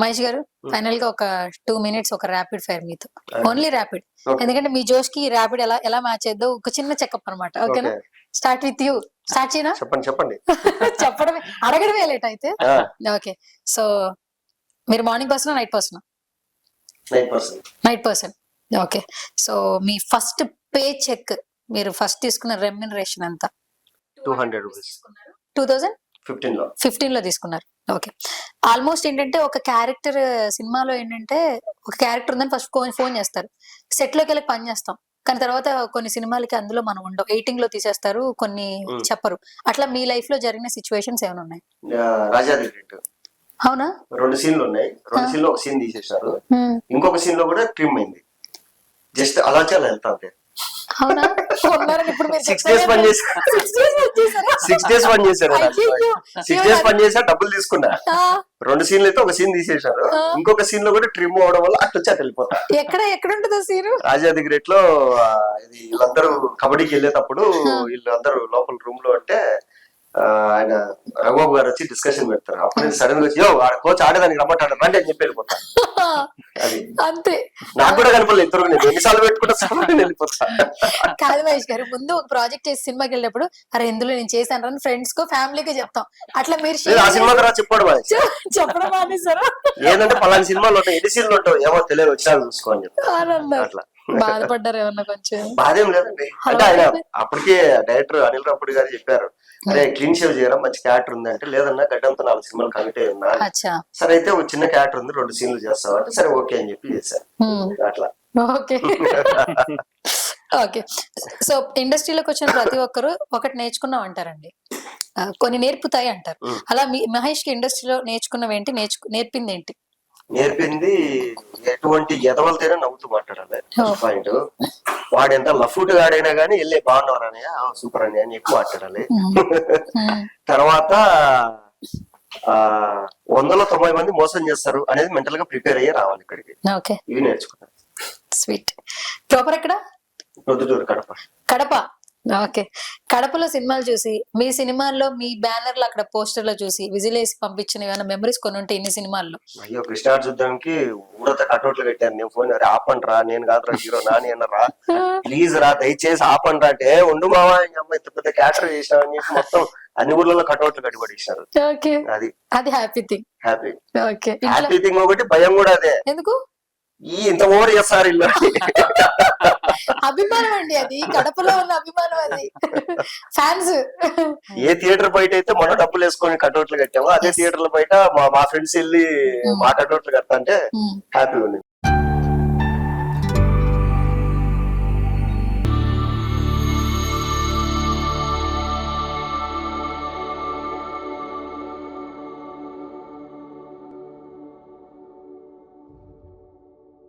మహేష్ గారు ఫైనల్గా ఒక టూ మినిట్స్ ఒక ర్యాపిడ్ ఫైర్ మీతో. Only rapid. ఎందుకంటే మీ జోష్కి ర్యాపిడ్ ఎలా ఎలా మ్యాచ్ చేద్దో ఒక చిన్న చెకప్ అనమాట ఓకేనా. స్టార్ట్ విత్ యూ స్టార్ట్ చేయనా? చెప్పండి చెప్పండి. చెప్పడమే. అడగడమే లేట్ అయితే. ఓకే. సో మీరు morning person night person night person okay. So మీ ఫస్ట్ పే చెక్ మీరు ఫస్ట్ తీసుకున్న రెమ్యునరేషన్ ఎంత? Two hundred rupees two thousand ఫిఫ్టీన్లో. ఫిఫ్టీన్లో తీసుకున్నారు. ఓకే. ఆల్మోస్ట్ ఏంటంటే ఒక క్యారెక్టర్ సినిమాలో ఏంటంటే ఒక క్యారెక్టర్ ఉందని ఫస్ట్ ఫోన్ చేస్తారు. సెట్లోకి వెళ్ళి పని చేస్తాం. కానీ తర్వాత కొన్ని సినిమాలకి అందులో మనం ఉండవు. ఎయిటింగ్లో తీసేస్తారు కొన్ని. చెప్పరు. అట్లా మీ లైఫ్లో జరిగిన సిచ్యువేషన్స్ ఏమైనా ఉన్నాయి? అవునా? రెండు సీన్లు ఉన్నాయి. రెండు. సీన్లు ఒక సీన్ Hmm. ఇంకొక సీన్లో కూడా ట్రిమ్ అయింది. జస్ట్ అలా చాలా వెళ్తా అవునా ఉన్నారని ఇప్పుడు మీరు సిక్స్ డేస్ పని? సిక్స్ డేస్ పని చేశారు. సిక్స్ డేస్ పని చేసా డబ్బులు తీసుకున్నా రెండు సీన్లు అయితే ఒక సీన్ తీసేశారు. ఇంకొక సీన్లో కూడా ట్రిమ్ అవడం వల్ల అటు వచ్చి వెళ్ళిపోతా ఎక్కడ ఎక్కడ ఉంటుందో సీరు రాజాది గ్రేట్లో ఇది వీళ్ళందరూ కబడ్డీకి వెళ్ళేటప్పుడు. వీళ్ళందరూ లోపల రూమ్లో అంటే ఆయన రఘుబాబు గారు వచ్చి డిస్కషన్ పెడతారు. అప్పుడు సడన్గా వచ్చి ఆడ కోచ్ ఆడేదానికి రమ్మంటాడు రండి అని చెప్పి వెళ్ళిపోతా. అది. అంతే. నాకు కూడా కనపడలేదు ఇద్దరు నేను. ఎన్నిసార్లు పెట్టుకుంటా వెళ్ళిపోతా. కాదు మహేష్ గారు ముందు ఒక ప్రాజెక్ట్ చేసి సినిమాకి వెళ్ళినప్పుడు అరే ఇందులో నేను చేశాను అని ఫ్రెండ్స్ కో ఫ్యామిలీకి చెప్తాం. అట్లా మీరు ఆ సినిమా తర్వాత చెప్పాడు చెప్పడం మానేశారా. ఏంటంటే పలానా సినిమాలో ఉంటాయి ఎన్ని సీన్లు ఉంటావు ఏమో తెలియదు వచ్చినా చూసుకో అని చెప్పి. అని అన్నారు. అట్లా. బాధపడ్డారు ఏమన్నా కొంచెం? బాధేం లేదండి. అంటే ఆయన అప్పటికే డైరెక్టర్ అనిల్ రాపుడి గారు చెప్పారు. అరే క్లీన్ షేవ్ చేయడం మంచి క్యారెక్టర్ ఉంది అంటే లేదన్నా గడ్డంతో నాలుగు సినిమాలు కమిట్ అయి ఉన్నా. సరే అయితే ఒక చిన్న క్యారెక్టర్ ఉంది రెండు సీన్లు చేస్తావు అంటే సరే ఓకే అని చెప్పి చేశాను హ్మ్. అట్లా. ఓకే. ఓకే. సో ఇండస్ట్రీలోకి వచ్చిన ప్రతి ఒక్కరు ఒకటి నేర్చుకున్నాం అంటారండి. కొన్ని నేర్పుతాయి అంటారు. Hmm. అలా మీ మహేష్కి ఇండస్ట్రీలో నేర్చుకున్నవి ఏంటి నేర్చుకు నేర్పింది ఏంటి నేర్పింది ఎటువంటి ఎదవలతోనే నవ్వుతూ మాట్లాడాలి. పాయింట్ వాడు ఎంత లఫ్ట్ గాడైనా గానీ వెళ్ళి బాగున్నావు అని సూపర్ అని అని ఎక్కువ మాట్లాడాలి. తర్వాత ఆ వందలో తొంభై మంది మోసం చేస్తారు అనేది మెంటల్గా ప్రిపేర్ అయ్యి రావాలి ఇక్కడికి. ఇవి నేర్చుకున్నాను స్వీట్ ప్రాపర్ ఎక్కడ? ప్రొద్దుటూరు కడప. కడప. ఓకే. కడపలో సినిమాలు చూసి మీ సినిమాల్లో మీ బ్యానర్లు అక్కడ పోస్టర్లో చూసి విజిలేసి పంపించిన ఏమైనా మెమరీస్ కొన్ని ఉంటాయి ఇన్ని సినిమాల్లో? అయ్యో కృష్ణార్జుద్ధానికి ఊరత కటౌట్లు పెట్టాను. నేను ఫోన్ ఆపండి రా నేను కాదురా హీరో నాని అన్నరా? ప్లీజ్ రా దయచేసి ఆపండి రా అంటే "ఏ, ఉండు మావా ఈ అమ్మాయి ఇంత పెద్ద క్యాటర్ చేసిన మొత్తం అన్ని ఊర్లలో కటౌట్లు కట్టిపడేసినారు ఓకే. అది. అది happy thing happy okay. Happy thing ఒకటి భయం కూడా అదే. ఎందుకు? ఈ ఇంత ఓవర్ చేస్తారు ఇల్లు అభిమానం అండి అది. కడపలో ఉన్న అభిమానం అది. ఫ్యాన్స్ ఏ థియేటర్ బయట అయితే మన డబ్బులు వేసుకొని కటౌట్లు కట్టామో అదే. థియేటర్ల బయట మా ఫ్రెండ్స్ వెళ్ళి Hmm. మా కటౌట్లు కడతా అంటే హ్యాపీ ఉంది.